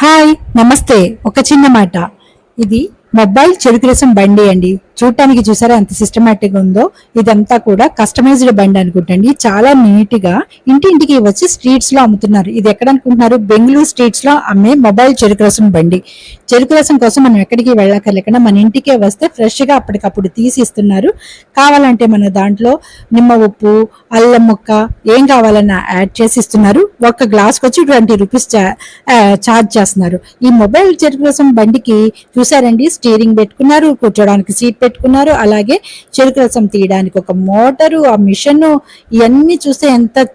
Hi నమస్తే. ఒక చిన్న మాట. ఇది మొబైల్ చెరుకు రసం బండి అండి. చూడటానికి చూసారా ఎంత సిస్టమేటిక్ ఉందో? ఇదంతా కూడా కస్టమైజ్డ్ బండి అనుకుంటండి చాలా నీట్గా ఇంటింటికి వచ్చి స్ట్రీట్స్లో అమ్ముతున్నారు. ఇది ఎక్కడ అనుకుంటున్నారు? బెంగళూరు స్ట్రీట్స్లో అమ్మే మొబైల్ చెరుకు రసం బండి. చెరుకు రసం కోసం మనం ఎక్కడికి వెళ్ళక్కర్లేకుండా మన ఇంటికే వస్తే ఫ్రెష్గా అప్పటికప్పుడు తీసి ఇస్తున్నారు. కావాలంటే మన దాంట్లో నిమ్మ ఉప్పు అల్లం ముక్క ఏం కావాలన్నా యాడ్ చేసి ఇస్తున్నారు. ఒక్క గ్లాస్కి వచ్చి ట్వంటీ రూపీస్ చార్జ్ చేస్తున్నారు. ఈ మొబైల్ చెరుకు రసం బండికి చూసారండి? స్టీరింగ్ పెట్టుకున్నారు కూర్చోడానికి సీట్ పెట్టుకున్నారు అలాగే చెరుకు రసం తీయడానికి ఒక మోటారు ఆ మిషన్ ఇవన్నీ చూస్తే ఎంత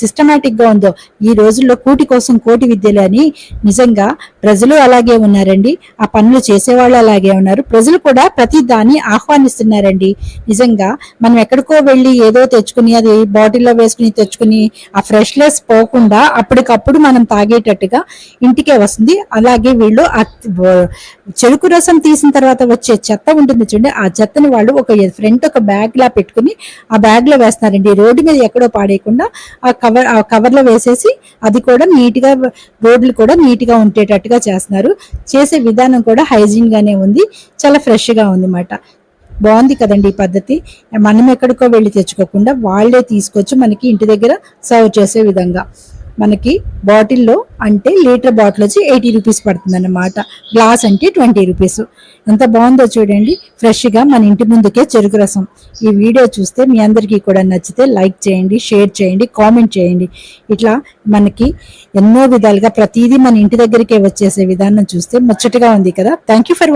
సిస్టమేటిక్గా ఉందో. ఈ రోజుల్లో కూటి కోసం కోటి విద్యలు అని నిజంగా ప్రజలు అలాగే ఉన్నారండి. ఆ పనులు చేసేవాళ్ళు అలాగే ఉన్నారు. ప్రజలు కూడా ప్రతి దాన్ని ఆహ్వానిస్తున్నారండి. నిజంగా మనం ఎక్కడికో వెళ్ళి ఏదో తెచ్చుకుని అది బాటిల్లో వేసుకుని తెచ్చుకుని ఆ ఫ్రెష్నెస్ పోకుండా అప్పటికప్పుడు మనం తాగేటట్టుగా ఇంటికే వస్తుంది. అలాగే వీళ్ళు ఆ చెరుకు రసం తీసిన తర్వాత వచ్చే చెత్త ఉంటుంది చూడండి ఆ చెత్తని వాళ్ళు ఒక ఫ్రంట్ ఒక బ్యాగ్ లా పెట్టుకుని ఆ బ్యాగ్లో వేస్తారండి. రోడ్డు మీద ఎక్కడో పాడేయకుండా ఆ కవర్ ఆ కవర్లో వేసేసి అది కూడా నీట్గా రోడ్లు కూడా నీట్గా ఉండేటట్టుగా చేస్తున్నారు. చేసే విధానం కూడా హైజీన్ గానే ఉంది. చాలా ఫ్రెష్గా ఉంది అన్నమాట బాగుంది కదండి ఈ పద్ధతి. మనం ఎక్కడికో వెళ్ళి తెచ్చుకోకుండా వాళ్ళే తీసుకొచ్చి మనకి ఇంటి దగ్గర సర్వ్ చేసే విధంగా. మనకి బాటిల్లో అంటే లీటర్ బాటిల్ వచ్చి ఎయిటీ రూపీస్ పడుతుంది అన్నమాట గ్లాస్ అంటే ట్వంటీ రూపీస్. ఎంత బాగుందో చూడండి. ఫ్రెష్గా మన ఇంటి ముందుకే చెరుకు రసం. ఈ వీడియో చూస్తే మీ అందరికీ కూడా నచ్చితే లైక్ చేయండి షేర్ చేయండి కామెంట్ చేయండి. ఇట్లా మనకి ఎన్నో విధాలుగా ప్రతిదీ మన ఇంటి దగ్గరికే వచ్చేసే విధానం చూస్తే ముచ్చటగా ఉంది కదా. Thank you for